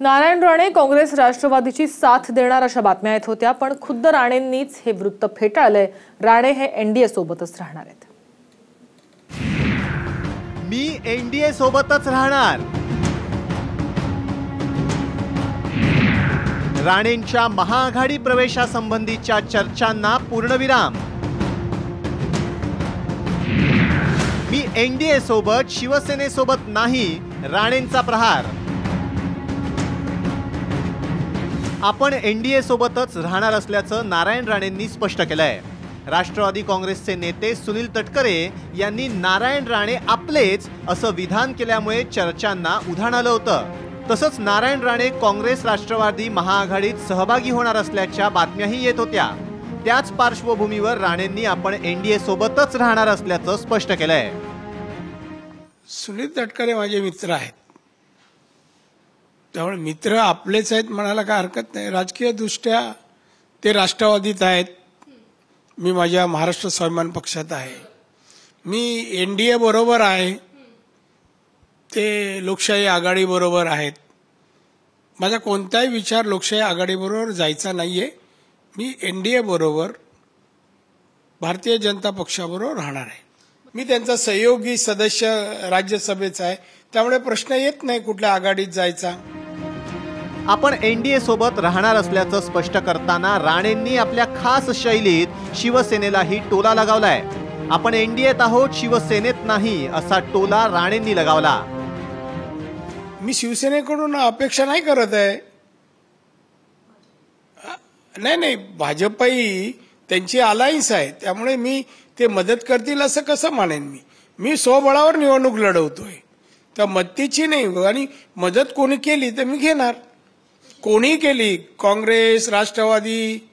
नारायण राणे काँग्रेस राष्ट्रवादीची साथ देणार अशा बातम्या येत होत्या पण खुद्द राणेंनीच हे वृत्त फेटाळलंय. राणे हे एनडीए सोबतच राहणार आहेत. मी एनडीए सोबतच राहणार. राणेंच्या महाआघाडी प्रवेशासंबंधीच्या चर्चांना पूर्णविराम. मी एनडीए सोबत शिवसेनेसोबत नाही राणेंचा प्रहार. आपण एन डी एसोबतच राहणार असल्याचं नारायण राणेंनी स्पष्ट केलं आहे राष्ट्रवादी काँग्रेसचे नेते सुनील तटकरे यांनी नारायण राणे आपलेच असं विधान केल्यामुळे चर्चांना उधाण आलं होतं. तसंच नारायण राणे काँग्रेस राष्ट्रवादी महाआघाडीत सहभागी होणार असल्याच्या बातम्याही येत होत्या. त्याच पार्श्वभूमीवर राणेंनी आपण एन डी सोबतच राहणार असल्याचं स्पष्ट केलंय. सुनील तटकरे माझे मित्र आहेत. त्यामुळे मित्र आपलेच आहेत म्हणायला काय हरकत नाही. राजकीयदृष्ट्या ते राष्ट्रवादीत आहेत. मी माझ्या महाराष्ट्र स्वाभिमान पक्षात आहे. मी एन डी ए बरोबर आहे. ते लोकशाही आघाडीबरोबर आहेत. माझा कोणताही विचार लोकशाही आघाडीबरोबर जायचा नाही आहे मी एन डी ए बरोबर भारतीय जनता पक्षाबरोबर राहणार आहे. मी त्यांचा सहयोगी सदस्य राज्यसभेचा आहे. त्यामुळे प्रश्न येत नाही कुठल्या आघाडीत जायचा. आपण एनडीए सोबत राहणार असल्याचं स्पष्ट करताना राणेंनी आपल्या खास शैलीत शिवसेनेलाही टोला लगावलाय. आपण एनडीएत आहोत शिवसेनेत नाही असा टोला राणेंनी लगावला. मी शिवसेनेकडून अपेक्षा नाही करत आहे. नाही नाही भाजपही त्यांची अलायन्स आहे. त्यामुळे मी ते मदत करतील असं कसं मानेन मी? मी स्वबळावर निवडणूक लढवतोय. त्या मदतीची नाही आणि मदत कोणी केली तर मी घेणार. कोणी केली? काँग्रेस राष्ट्रवादी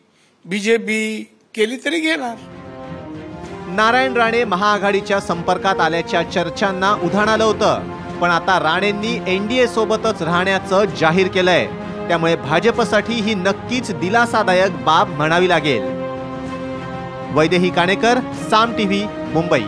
बीजेपी केली तरी घेणार. नारायण राणे महाआघाडीच्या संपर्कात आल्याच्या चर्चांना उधाण आलं होतं. पण आता राणेंनी एनडीए सोबतच राहण्याचं जाहीर केलंय. त्यामुळे भाजपसाठी ही नक्कीच दिलासादायक बाब म्हणावी लागेल. वैदेही काणेकर साम टीव्ही मुंबई.